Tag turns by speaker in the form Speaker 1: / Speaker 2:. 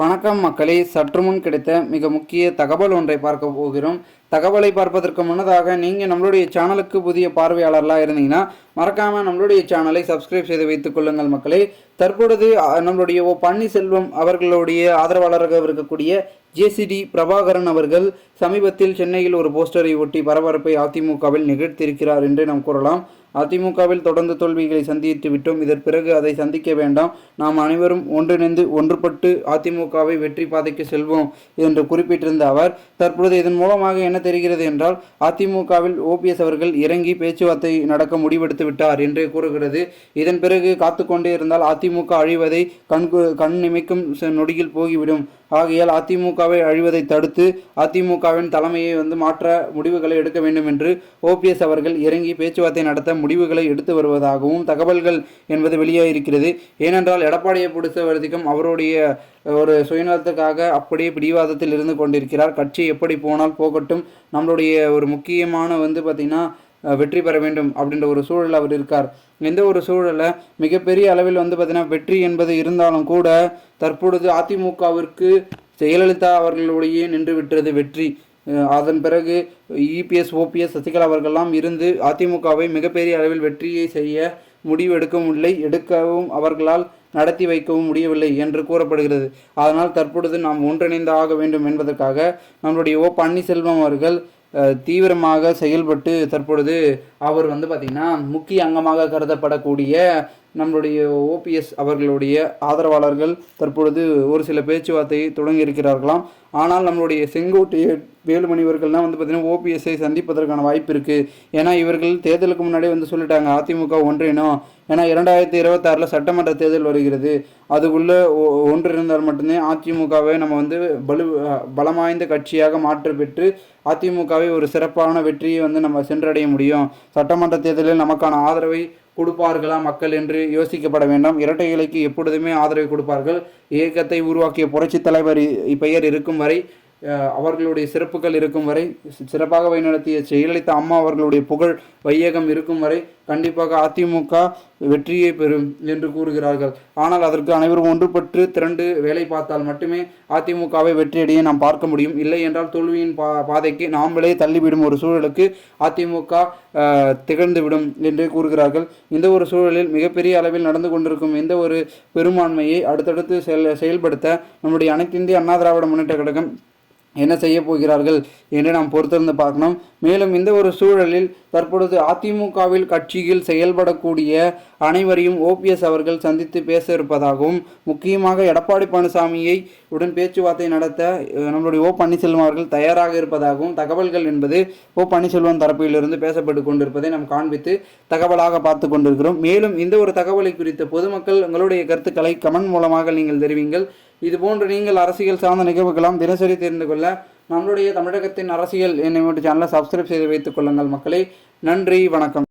Speaker 1: வணக்கம் மக்களே சற்று முன் கிடைத்த மிக முக்கிய தகவல் ஒன்றை பார்க்க போகிறோம். தகவலை பார்ப்பதற்கு முன்னதாக நீங்கள் நம்மளுடைய சேனலுக்கு புதிய பார்வையாளர்களாக இருந்தீங்கன்னா மறக்காமல் நம்மளுடைய சேனலை சப்ஸ்கிரைப் செய்து வைத்துக் கொள்ளுங்கள் மக்களே. தற்பொழுது நம்மளுடைய ஓ பன்னீர்செல்வம் அவர்களுடைய ஆதரவாளராக இருக்கக்கூடிய ஜேசிடி பிரபாகரன் அவர்கள் சமீபத்தில் சென்னையில் ஒரு போஸ்டரை ஒட்டி பரபரப்பை அதிமுகவில் நிகழ்த்தியிருக்கிறார் என்று நாம் கூறலாம். அதிமுகவில் தொடர்ந்து தோல்விகளை சந்தித்து விட்டோம். இதன் பிறகு அதை சந்திக்க வேண்டாம். நாம் அனைவரும் ஒன்றிணைந்து ஒன்றுபட்டு அதிமுகவை வெற்றி பாதைக்கு செல்வோம் என்று குறிப்பிட்டிருந்த அவர் தற்பொழுது இதன் மூலமாக என்ன தெரிகிறது என்றால் அதிமுகவில் ஓபிஎஸ் அவர்கள் இறங்கி பேச்சுவார்த்தை நடக்க முடிவெடுத்து விட்டார் என்று கூறுகிறது. இதன் பிறகு காத்துக்கொண்டே இருந்தால் அதிமுக அழிவதை கண்கு கண் நிமைக்கும் நொடியில் போகிவிடும். ஆகையால் அதிமுகவை அழிவதை தடுத்து அதிமுகவின் தலைமையை வந்து மாற்ற முடிவுகளை எடுக்க வேண்டும் என்று ஓபிஎஸ் அவர்கள் இறங்கி பேச்சுவார்த்தை நடத்த முடிவுகளை எடுத்து வருவதாகவும் தகவல்கள் என்பது வெளியாகிருக்கிறது ஏனென்றால் எடப்பாடியை பொறுத்த அவருடைய ஒரு சுயநலத்துக்காக அப்படியே பிடிவாதத்தில் இருந்து கொண்டிருக்கிறார். கட்சி எப்படி போனால் போகட்டும். நம்மளுடைய ஒரு முக்கியமான வந்து பார்த்திங்கன்னா வெற்றி பெற வேண்டும் அப்படின்ற ஒரு சூழல் அவர் இருக்கார். எந்த ஒரு சூழலில் மிகப்பெரிய அளவில் வந்து பார்த்திங்கன்னா வெற்றி என்பது இருந்தாலும் கூட தற்பொழுது அதிமுகவிற்கு ஜெயலலிதா அவர்களுடைய நின்று விட்டது வெற்றி. அதன் பிறகு இபிஎஸ் ஓபிஎஸ் சசிகலா அவர்கள்லாம் இருந்து அதிமுகவை மிகப்பெரிய அளவில் வெற்றியை செய்ய முடிவு எடுக்கவும் இல்லை எடுக்கவும் அவர்களால் நடத்தி வைக்கவும் முடியவில்லை என்று கூறப்படுகிறது. அதனால் தற்பொழுது நாம் ஒன்றிணைந்து ஆக வேண்டும் என்பதற்காக நம்முடைய ஓ பன்னீர்செல்வம் அவர்கள் தீவிரமாக செயல்பட்டு தற்பொழுது அவர் வந்து பார்த்திங்கன்னா முக்கிய அங்கமாக கருதப்படக்கூடிய நம்மளுடைய ஓபிஎஸ் அவர்களுடைய ஆதரவாளர்கள் தற்பொழுது ஒரு சில பேச்சுவார்த்தையை தொடங்கி இருக்கிறார்களாம் ஆனால் நம்மளுடைய செங்கோட்டையன் வேலுமணி இவர்கள்லாம் வந்து பார்த்திங்கன்னா ஓபிஎஸ்ஐ சந்திப்பதற்கான வாய்ப்பு இருக்குது ஏன்னா இவர்கள் தேர்தலுக்கு முன்னாடி வந்து சொல்லிட்டாங்க அதிமுக ஒன்றினோம் ஏன்னா இரண்டாயிரத்தி இருபத்தாறில் சட்டமன்ற தேர்தல் வருகிறது. அதுக்குள்ளே ஒன்றிருந்தால் மட்டுமே அதிமுகவை நம்ம வந்து பலு பலம் வாய்ந்த கட்சியாக மாற்ற பெற்று அதிமுகவை ஒரு சிறப்பான வெற்றியை வந்து நம்ம சென்றடைய முடியும். சட்டமன்ற தேர்தலில் நமக்கான ஆதரவை கொடுப்பார்களா மக்கள் என்று யோசிக்கப்பட வேண்டாம். இரட்டை இலைக்கு எப்பொழுதுமே ஆதரவு கொடுப்பார்கள். இயக்கத்தை உருவாக்கிய புரட்சித் தலைவர் இ- பெயர் இருக்கும் வரை அவர்களுடைய சிறப்புகள் இருக்கும் வரை சிறப்பாக வழிநடத்திய ஜெயலலிதா அம்மா அவர்களுடைய புகழ் வையகம் இருக்கும் வரை கண்டிப்பாக அதிமுக வெற்றியை பெறும் என்று கூறுகிறார்கள். ஆனால் அதற்கு அனைவரும் ஒன்றுபட்டு திரண்டு வேலை பார்த்தால் மட்டுமே அதிமுகவை வெற்றியடைய நாம் பார்க்க முடியும். இல்லை என்றால் தோல்வியின் பா பாதைக்கு நாமளே தள்ளிவிடும் ஒரு சூழலுக்கு அதிமுக திகழ்ந்துவிடும் என்று கூறுகிறார்கள். இந்த ஒரு சூழலில் மிகப்பெரிய அளவில் நடந்து கொண்டிருக்கும் இந்த ஒரு பெரும்பான்மையை அடுத்தடுத்து செயல் செயல்படுத்த நம்முடைய அனைத்து இந்திய அண்ணா திராவிட முன்னேற்ற கழகம் என்ன செய்ய போகிறார்கள் என்று நாம் பொறுத்திருந்து பார்க்கணும். மேலும் இந்த ஒரு சூழலில் தற்பொழுது அதிமுகவில் கட்சியில் செயல்படக்கூடிய அனைவரையும் ஓபிஎஸ் அவர்கள் சந்தித்து பேச இருப்பதாகவும் முக்கியமாக எடப்பாடி பழனிசாமியை உடன் பேச்சுவார்த்தை நடத்த நம்மளுடைய ஓ பன்னீர்செல்வம் அவர்கள் தயாராக இருப்பதாகவும் தகவல்கள் என்பது ஓ பன்னீர்செல்வம் தரப்பிலிருந்து பேசப்பட்டு கொண்டிருப்பதை நாம் காண்பித்து தகவலாக பார்த்து கொண்டிருக்கிறோம். மேலும் இந்த ஒரு தகவலை குறித்த பொதுமக்கள் உங்களுடைய கருத்துக்களை கமெண்ட் மூலமாக நீங்கள் தெரிவிங்கள். இது போன்று நீங்கள் அரசியல் சார்ந்த நிகழ்வுகளாம் தினசரி தெரிந்து கொள்ள நம்மளுடைய தமிழகத்தின் அரசியல் என்னை மட்டும் சேனலை சப்ஸ்கிரைப் செய்து வைத்துக் கொள்ளுங்கள் மக்களை. நன்றி வணக்கம்.